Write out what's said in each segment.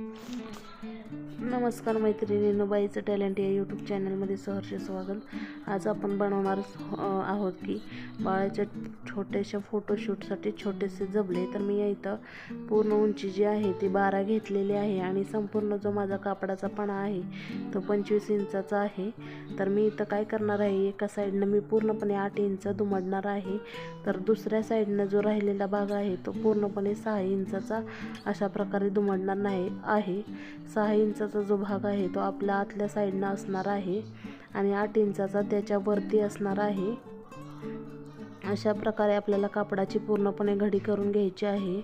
Mm-hmm. नमस्कार मैत्रिणींनो बाईचं talent या यूट्यूब चॅनलमध्ये सहर्ष स्वागत. आज आपण बनवणार आहोत की बाळाच्या छोट्याशा फोटोशूटसाठी छोटेसे जबले. तर मी इथं पूर्ण उंची जी आहे ती बारा घेतलेली आहे आणि संपूर्ण जो माझा कापडाचा पणा आहे तो पंचवीस इंचाचा आहे. तर मी इथं काय करणार आहे एका साईडनं मी पूर्णपणे आठ इंच दुमडणार आहे. तर दुसऱ्या साईडनं जो राहिलेला भाग आहे तो पूर्णपणे सहा इंचाचा अशा प्रकारे दुमडणार नाही आहे. सहा इंचाचा जो भाग आहे तो आपल्या आतल्या साईडनं असणार आहे आणि आठ इंचाचा त्याच्यावरती असणार आहे. अशा प्रकारे आपल्याला कापडाची पूर्णपणे घडी करून घ्यायची आहे.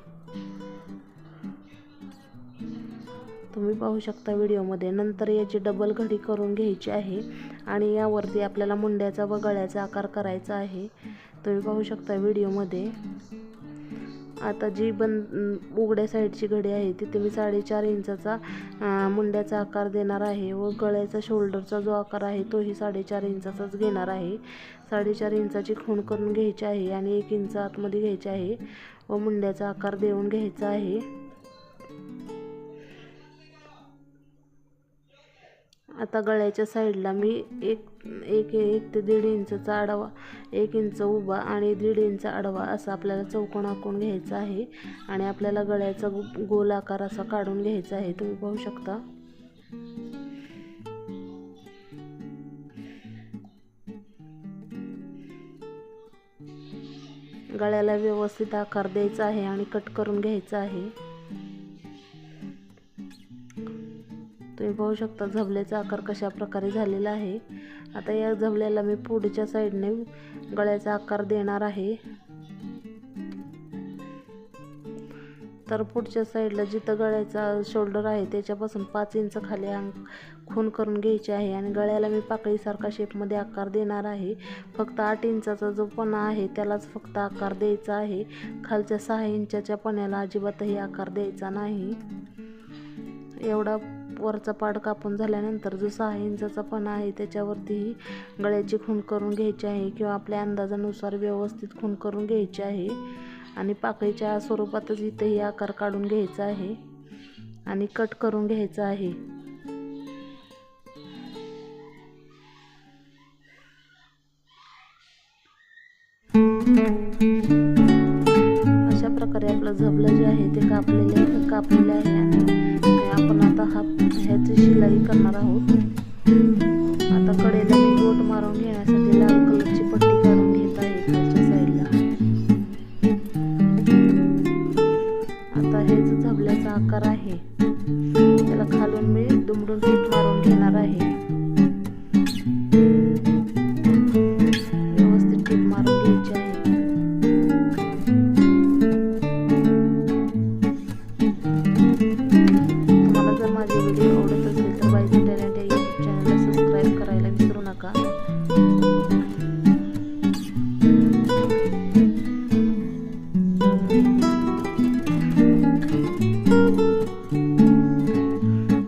तुम्ही पाहू शकता व्हिडिओमध्ये नंतर याची डबल घडी करून घ्यायची आहे आणि यावरती आपल्याला मुंड्याचा व गळ्याचा आकार करायचा आहे. तुम्ही पाहू शकता व्हिडिओमध्ये. आता जी बंद उघड्या साईडची घडी आहे तिथे मी साडेचार इंचाचा मुंड्याचा आकार देणार आहे व गळ्याचा शोल्डरचा जो आकार आहे तोही साडेचार इंचाचाच घेणार आहे. साडेचार इंचाची खूण करून घ्यायची आहे आणि एक इंच आतमध्ये घ्यायची आहे व मुंड्याचा आकार देऊन घ्यायचा आहे. आता गळ्याच्या साईडला मी एक एक एक ते दीड इंचचा आडवा एक इंच उभा आणि दीड इंच आडवा असा आपल्याला चौकोन आखून घ्यायचा आहे. आणि आपल्याला गळ्याचा गो- गोल आकार असा काढून घ्यायचा आहे. तुम्ही पाहू शकता. गळ्याला व्यवस्थित आकार द्यायचा आहे आणि कट करून घ्यायचा आहे. तुम्ही पाहू शकता झबल्याचा आकार कशा प्रकारे झालेला आहे. आता या झबल्याला मी पुढच्या साईडने गळ्याचा आकार देणार आहे. तर पुढच्या साईडला जिथं गळ्याचा शोल्डर आहे त्याच्यापासून पाच इंच खाली अंग खून करून घ्यायची आहे आणि गळ्याला मी पाकळीसारखा शेपमध्ये आकार देणार आहे. फक्त आठ इंचाचा जो पणा आहे त्यालाच फक्त आकार द्यायचा आहे. खालच्या सहा इंचाच्या पण्याला अजिबातही आकार द्यायचा नाही. एवढा वरचा पाड कापून झाल्यानंतर जो सहा इंचाचा पणा आहे त्याच्यावरतीही गळ्याची खूण करून घ्यायची आहे किंवा आपल्या अंदाजानुसार व्यवस्थित खूण करून घ्यायची आहे आणि पाकळीच्या स्वरूपातच इथेही आकार काढून घ्यायचा आहे आणि कट करून घ्यायचा आहे. अशा प्रकारे आपलं झबलं जे आहे ते कापलेले कापलेले आहे आणि आपण आता हा ह्याची शिलाई करणार आहोत. आता कडेला नका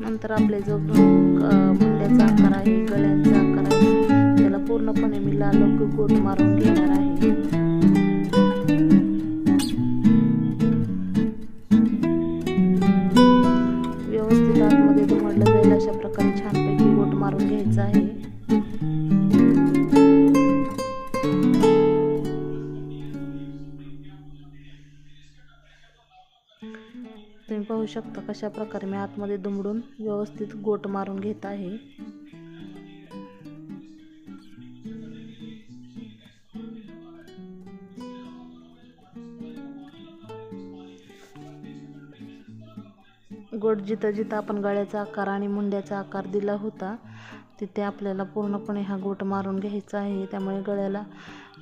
नंतर आपले जो मुंड्याचा आकार आहे गळ्यांचा आकार आहे त्याला पूर्णपणे मी लाल गोट मारून घेणार आहे. व्यवस्थित आतमध्ये दुमडलं जाईल अशा प्रकारे छानपैकी गोट मारून घ्यायचा आहे. तुम्ही पाहू शकता कशा प्रकारे मी आतमध्ये दुमडून व्यवस्थित गोट मारून घेत आहे. गोट जिथं जिथं आपण गळ्याचा आकार आणि मुंड्याचा आकार दिला होता तिथे आपल्याला पूर्णपणे हा गोट मारून घ्यायचा आहे. त्यामुळे गळ्याला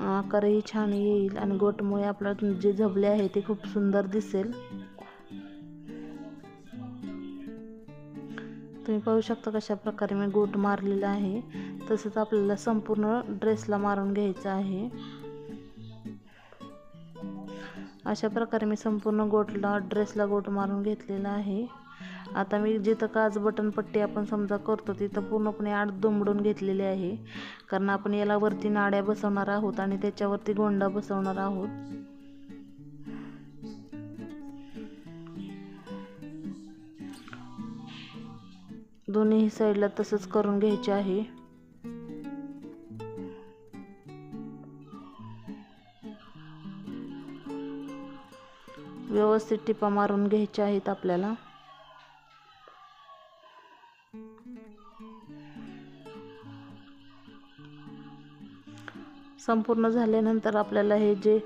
आकारही छान येईल आणि गोटमुळे आपलं जे झबले आहे ते खूप सुंदर दिसेल. तुम्ही पाहू शकता कशा प्रकारे मी गोट मारलेला आहे. तसंच आपल्याला संपूर्ण ड्रेसला मारून घ्यायचं आहे. अशा प्रकारे मी संपूर्ण गोटला ड्रेसला गोट मारून घेतलेला आहे. आता मी जिथं काच बटन पट्टी आपण समजा करतो तिथं पूर्णपणे आड दुमडून घेतलेली आहे. कारण आपण याला वरती नाड्या बसवणार आहोत आणि त्याच्यावरती गोंडा बसवणार आहोत. दोन्ही साईडला तसंच करून घ्यायचे आहे. व्यवस्थित टिपा मारून घ्यायच्या आहेत आपल्याला. संपूर्ण झाल्यानंतर आपल्याला हे जे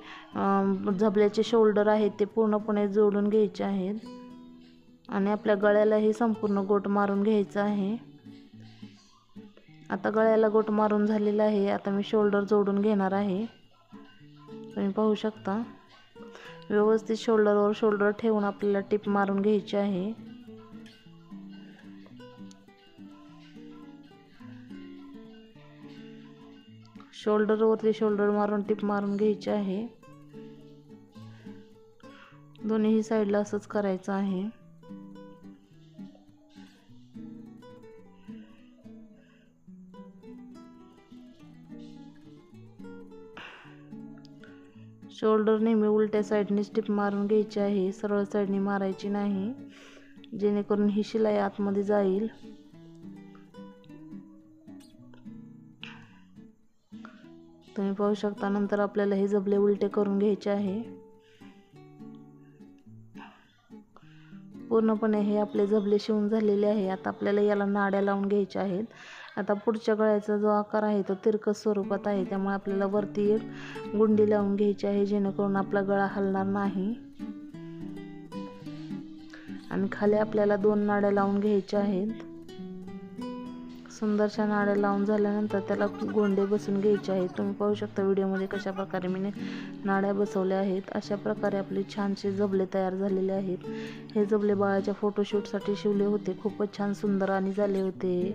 झबल्याचे शोल्डर आहेत ते पूर्णपणे जोडून घ्यायचे आहेत. आणि आपल्या गळ्यालाही संपूर्ण गोट मारून घ्यायचं आहे. आता गळ्याला गोट मारून झालेला आहे. आता मी शोल्डर जोडून घेणार आहे. तुम्ही पाहू शकता. व्यवस्थित शोल्डरवर शोल्डर ठेवून आपल्याला टिप मारून घ्यायची आहे. शोल्डरवरती शोल्डर मारून टिप मारून घ्यायची आहे. दोन्ही साईडला असंच करायचं आहे. शोल्डर नेहमी उलट्या साईडने स्टिप मारून घ्यायची आहे. सरळ साईडने मारायची नाही. जेणेकरून ही शिलाई आतमध्ये जाईल. तुम्ही पाहू शकता नंतर आपल्याला हे जबले उलटे करून घ्यायचे आहे. पूर्णपणे हे आपले जबले शिवून झालेले आहे. आता आपल्याला याला नाड्या लावून घ्यायच्या आहेत. आता पुढच्या गळ्याचा जो आकार आहे तो तिरकस स्वरूपात आहे. त्यामुळे आपल्याला वरती एक गुंडी लावून घ्यायची आहे जेणेकरून आपला गळा हलणार नाही. आणि खाली आपल्याला दोन नाड्या लावून घ्यायच्या आहेत. सुंदरशा नाड्या लावून झाल्यानंतर त्याला गोंडे बसून घ्यायचे आहेत. तुम्ही पाहू शकता व्हिडिओमध्ये कशा प्रकारे मी नाड्या बसवल्या आहेत. अशा प्रकारे आपले छानसे जबले तयार झालेले आहेत. हे जबले बाळाच्या फोटोशूटसाठी शिवले होते. खूपच छान सुंदर आणि झाले होते.